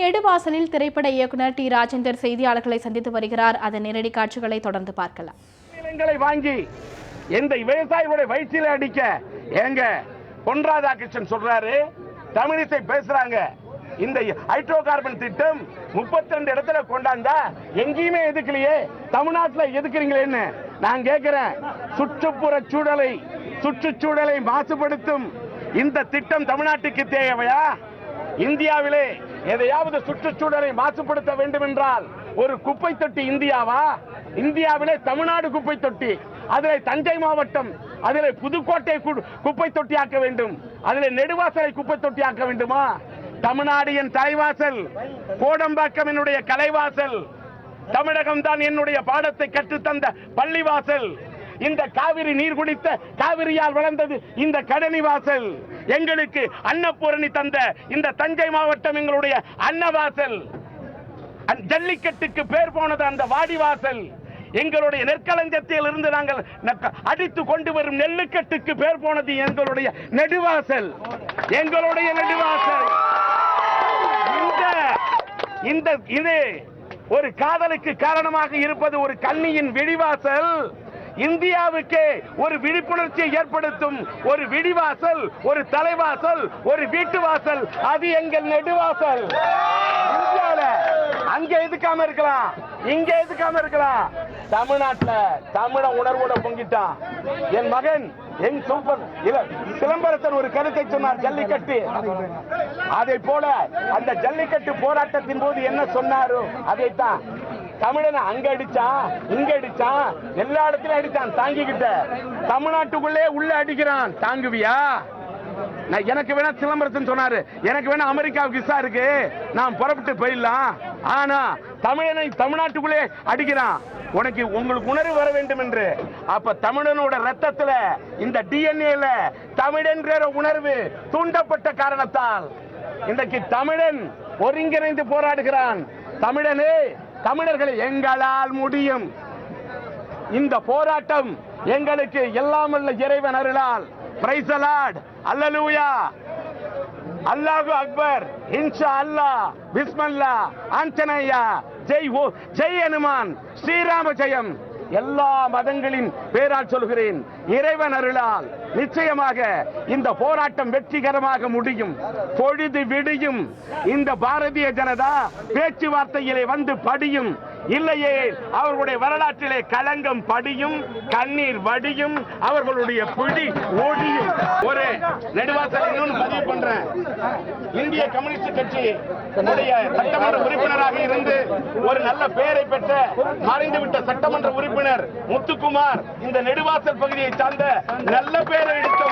நெடுவாசலில் திரைப்பட இயக்குனர் டி. ராஜேந்தர் செய்தியாளர்களை சந்தித்து வருகிறார். அதன் நேரடி காட்சிகளை தொடர்ந்து பார்க்கலாம். வாங்கி எந்த விவசாயிகளுடைய வயிற்றில அடிக்க ஏங்க பொன் ராதாகிருஷ்ணன் சொல்றாரு. தமிழிசை பேசுறாங்க. இந்த ஹைட்ரோ கார்பன் திட்டம் 32 இடத்துல கொண்டாந்தா எங்கேயுமே எதுக்கலையே? தமிழ்நாட்டுல எதுக்குறீங்களேன்னு நான் கேட்கிறேன் சுற்றுப்புற சூழலை சுற்றுச்சூழலை மாசுபடுத்தும் இந்த திட்டம் தமிழ்நாட்டுக்கு தேவையா? இந்தியாவிலே எதையாவது சுற்றுச்சூழலை மாசுபடுத்த வேண்டும் என்றால் ஒரு குப்பை தொட்டி இந்தியாவா? இந்தியாவிலே தமிழ்நாடு குப்பை தொட்டி. அதிலே தஞ்சை மாவட்டம் அதிலே புதுக்கோட்டை குப்பை தொட்டி ஆக்க வேண்டும். அதிலே நெடுவாசலை குப்பை தொட்டி ஆக்க வேண்டுமா? தமிழ்நாடு என் தலைவாசல் கோடம்பாக்கம் என்னுடைய கலைவாசல் தமிழகம் தான் என்னுடைய பாடத்தை கற்றுத்தந்த பள்ளிவாசல் இந்த காவிரி நீர் குடித்த காவிரியால் வளர்ந்தது இந்த கடனி வாசல் எங்களுக்கு அன்னபூரணி தந்த இந்த தஞ்சை மாவட்டம் எங்களுடைய அன்னவாசல். ஜல்லிக்கட்டுக்கு பேர் போனது அந்த வாடிவாசல். எங்களுடைய நெற்களஞ்சத்தில் இருந்து நாங்கள் அடித்து கொண்டு வரும் நெல்லுக்கட்டுக்கு பேர் போனது எங்களுடைய நெடுவாசல். எங்களுடைய நெடுவாசல். இந்த இது ஒரு காதலுக்கு காரணமாக இருப்பது ஒரு கண்ணியின் வெடிவாசல் இந்தியாவுக்கு ஒரு விழிப்புணர்ச்சியை ஏற்படுத்தும் ஒரு விடிவாசல் ஒரு தலைவாசல் ஒரு வீட்டு வாசல் அது எங்கள் நெடுவாசல். அங்க எதுக்காம இருக்கலாம்? இங்க எதுக்காம இருக்கலாம்? தமிழ்நாட்டுல தமிழ உணர்வோட பொங்கிட்டான். என் மகன் என் சூப்பர் இல்ல சிலம்பரசன் ஒரு கருத்தை சொன்னார் ஜல்லிக்கட்டு. அதை போல அந்த ஜல்லிக்கட்டு போராட்டத்தின் போது என்ன சொன்னாரோ அதைத்தான். தமிழனை அங்க அடிச்சான் இங்க அடிச்சான் எல்லா இடத்துலயும் அடிச்சான் தாங்கிக்கிட்ட. தமிழ்நாட்டுக்குள்ளே உள்ள அடிக்கிறான். தாங்குவியா? நான் எனக்கு வேணா சிலம்பரசன் சொன்னாரு. எனக்கு வேணா அமெரிக்காவுக்கு விசா இருக்கு. நான் புறப்பட்டு போயிடலாம். ஆனா தமிழனை தமிழ்நாட்டுக்குள்ளே அடிக்கிறான். உனக்கு உங்களுக்கு உணர்வு வர வேண்டும் என்று. அப்ப தமிழனோட ரத்தத்துல இந்த டிஎன்ஏல தமிழென்ற உணர்வு தூண்டப்பட்ட காரணத்தால் இன்றைக்கு தமிழன் ஒருங்கிணைந்து போராடுகிறான். தமிழனே தமிழர்களை எங்களால் முடியும். இந்த போராட்டம் எங்களுக்கு எல்லாம் வல்ல இறைவன் அருளால். பிரைஸ் அல்லலூயா அல்லாஹு அக்பர். இன்ஷா அல்லாஹ். பிஸ்மல்லா ஆஞ்சனையா ஜெய் ஓ ஜெய் ஹனுமான். ஸ்ரீராம ஜெயம் எல்லா மதங்களின் பேரால் சொல்கிறேன். இறைவன் அருளால் நிச்சயமாக இந்த போராட்டம் வெற்றிகரமாக முடியும். பொழுது விடியும். இந்த பாரதிய ஜனதா பேச்சுவார்த்தையிலே வந்து படியும். இல்லையே அவர்களுடைய வரலாற்றிலே களங்கம் படியும் கண்ணீர் வடியும் அவர்களுடைய பிடி ஓடியும் ஒரு நெடுவாசல் சொல்றேன் இந்திய கம்யூனிஸ்ட் கட்சி தன்னுடைய சட்டமன்ற உறுப்பினராக இருந்து ஒரு நல்ல பெயரை பெற்ற மறைந்துவிட்ட சட்டமன்ற உறுப்பினர் முத்துக்குமார் இந்த நெடுவாசல் பகுதியை சார்ந்த நல்ல பெயரை எடுத்த